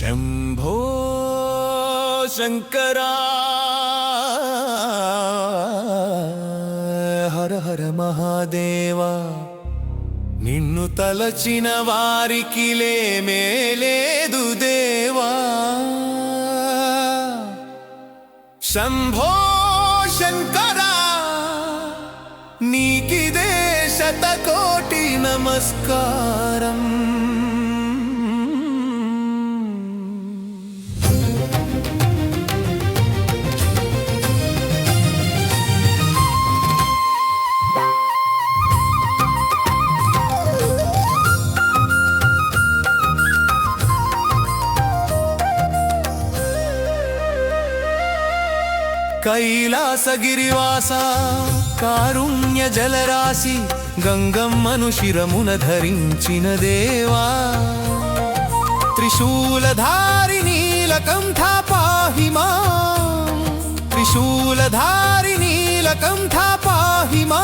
శంభో శంకరా. హర హర మహాదేవా. నిన్ను తలచిన వారికి లేమేలేదు దేవా. శంభో శంకరా. నీకిదే శతకోటి నమస్కారం. కైలాసగిరివాస కారుణ్య జలరాశి గంగమ్మను శిరమున ధరించిన దేవా. త్రిశూలధారి నీలకంఠ పాహి మా త్రిశూలధారి నీలకంఠ పాహి మా.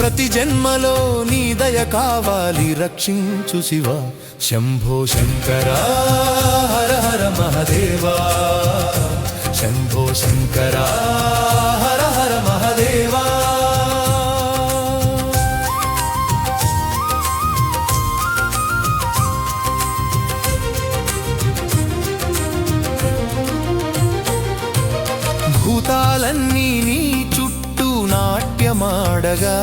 ప్రతి జన్మలో నీ దయ కావాలి రక్షించు శివ. శంభో శంకరా హర హర మహదేవా. శంభో శంకర హర హర మహదేవా. భూతాలన్నీ నీ చుట్టూ నాట్యమాడగా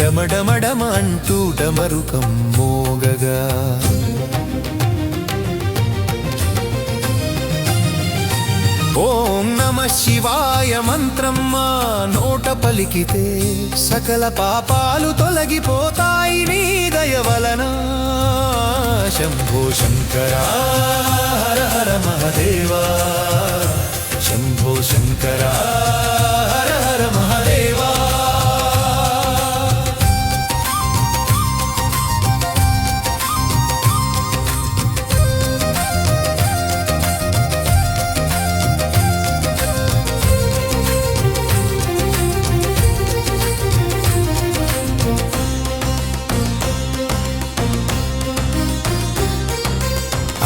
డమడమడమ అంటూ డమరుకం మోగగా. ఓం నమ శివాయ మంత్రం మా నోట పలికితే సకల పాపాలు తొలగిపోతాయి నీ దయ వలన. శంభో శంకర హర హర మహదేవా శంభో శంకరా.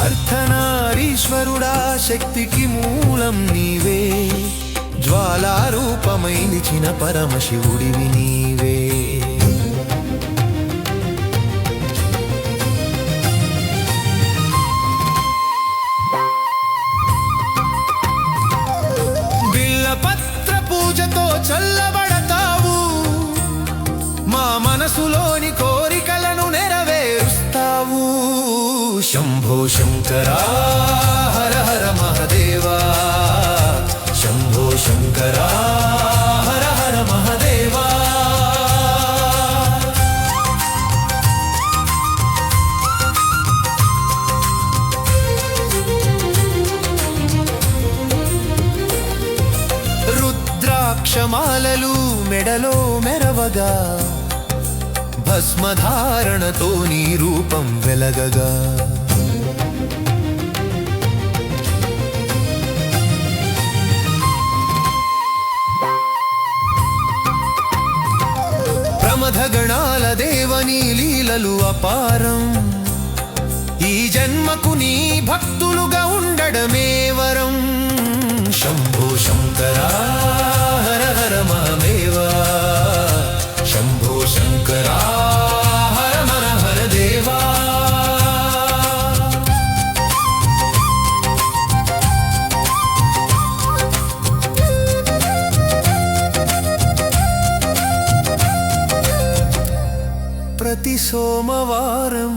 అర్ధనారీశ్వరుడా శక్తికి మూలం నీవే. జ్వాలారూపమై నిలిచిన పరమశివుడివి నీవే. బిల్లపత్ర పూజతో చల్లబడతావు శంభో శంకర హర హర మహదేవా. శంభో శంకర హర హర మహదేవా. రుద్రాక్షమాలలు మెడలో మెరవగా భస్మధారణతో నీ రూపం వెలగగా. నీ లీలలు అపారం. ఈ జన్మకు నీ భక్తులుగా ఉండడమే వరం. శంభో శంభో. ప్రతి సోమవారం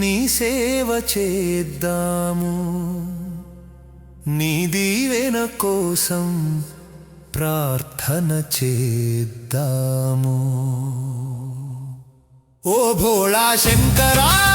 నీ సేవ చేద్దాము. నీ దీవెన కోసం ప్రార్థన చేద్దాము. ఓ భోళా శంకరా